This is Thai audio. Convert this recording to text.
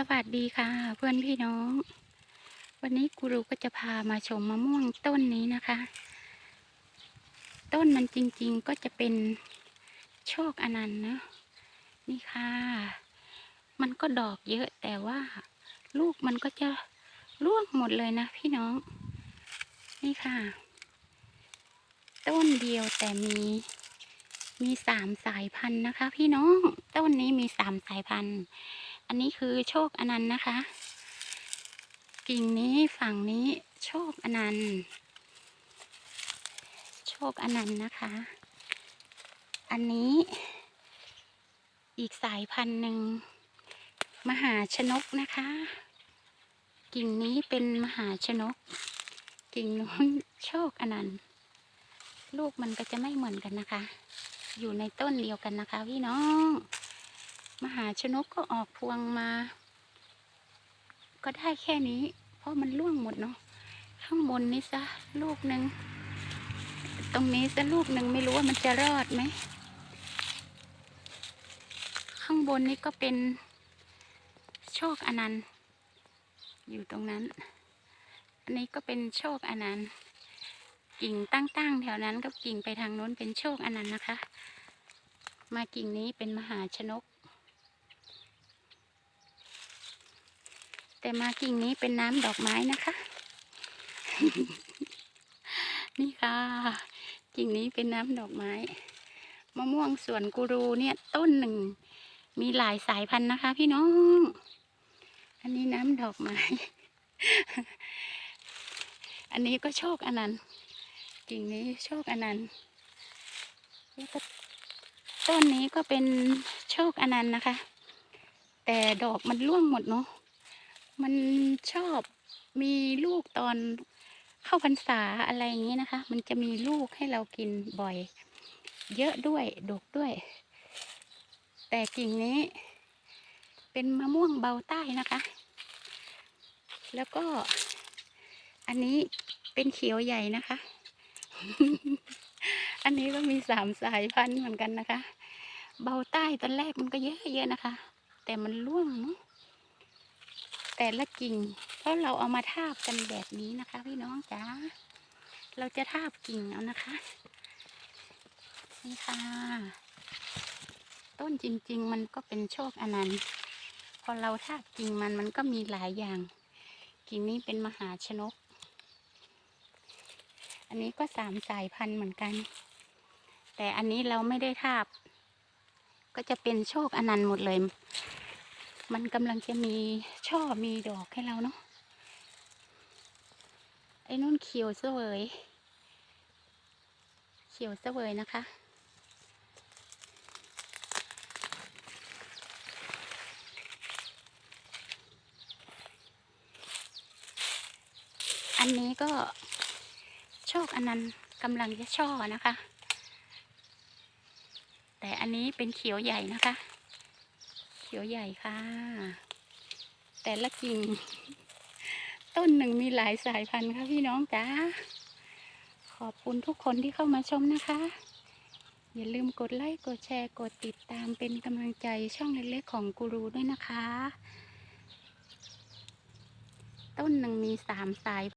สวัสดีค่ะ เพื่อนพี่น้อง วันนี้กูรูก็จะพามาชมมะม่วงต้นนี้นะคะ ต้นมันจริงๆก็จะเป็นโชคอนันต์นะนี่ค่ะ มันก็ดอกเยอะแต่ว่าลูกมันก็จะร่วงหมดเลยนะพี่น้อง นี่ค่ะ ต้นเดียวแต่มีมีสามสายพันธุ์นะคะ พี่น้องต้นนี้มีสามสายพันธุ์ อันนี้คือโชคอนันต์นะคะ กิ่งนี้ฝั่งนี้โชคอนันต์ โชคอนันต์นะคะ อันนี้อีกสายพันธุ์หนึ่ง มหาชนกนะคะ กิ่งนี้เป็นมหาชนก กิ่งนู้นโชคอนันต์ ลูกมันก็จะไม่เหมือนกันนะคะ อยู่ในต้นเดียวกันนะคะพี่น้อง มหาชนกก็ออกพวงมา ก็ได้แค่นี้ เพราะมันร่วงหมดเนาะข้างบนนี้ซะลูกหนึ่งตรงนี้ซะลูกหนึ่งไม่รู้ว่ามันจะรอดไหมข้างบนนี้ก็เป็นโชคอนันต์ อยู่ตรงนั้น อันนี้ก็เป็นโชคอนันต์ กิ่งตั้งๆแถวนั้นกับกิ่งไปทางโน้นเป็นโชคอนันต์นะคะ มากิ่งนี้เป็นมหาชนก แต่มากิ่งนี้เป็นน้ำดอกไม้นะคะ นี่ค่ะ กิ่งนี้เป็นน้ำดอกไม้ มะม่วงสวนกูรูเนี่ยต้นหนึ่ง มีหลายสายพันธุ์นะคะ พี่น้อง อันนี้น้ำดอกไม้ อันนี้ก็โชคอนันต์กิ่งนี้โชคอนันต์แล้วก็ต้นนี้ก็เป็นโชคอนันต์นะคะ แต่ดอกมันร่วงหมดเนาะ มันชอบมีลูกตอนเข้าพรรษาอะไรอย่างนี้นะคะ มันจะมีลูกให้เรากินบ่อย เยอะด้วยดกด้วย แต่กิ่งนี้ เป็นมะม่วงเบาใต้นะคะ แล้วก็อันนี้เป็นเขียวใหญ่นะคะ อันนี้ก็มีสามสายพันธุ์เหมือนกันนะคะ เบาใต้ตอนแรกมันก็เยอะๆนะคะ แต่มันร่วงเนาะ แต่ละกิ่ง เพราะเราเอามาทาบกันแบบนี้นะคะ พี่น้องจ๋าเราจะทาบกิ่งเอานะคะ นี่ค่ะ ต้นจริง ๆ มันก็เป็นโชคอนันต์พอเราทาบกิ่งมันมันก็มีหลายอย่าง กิ่งนี้เป็นมหาชนก อันนี้ก็สามสายพันธุ์เหมือนกัน แต่อันนี้เราไม่ได้ทาบ ก็จะเป็นโชคอนันต์หมดเลย มันกำลังจะมีช่อมีดอกให้เราเนาะไอ้นุ่นเขียวเสวย เขียวเสวยนะคะ อันนี้ก็โชคอันนั้นกำลังจะช่อนะคะ แต่อันนี้เป็นเขียวใหญ่นะคะ ขียวใหญ่ค่ะ แต่ละกิ่ง ต้นหนึ่งมีหลายสายพันธุ์ค่ะพี่น้องจ้าขอบคุณทุกคนที่เข้ามาชมนะคะ อย่าลืมกดไลค์กดแชร์กดติดตามเป็นกำลังใจช่องเล็กๆของกูรูด้วยนะคะ ต้นหนึ่งมีสามสาย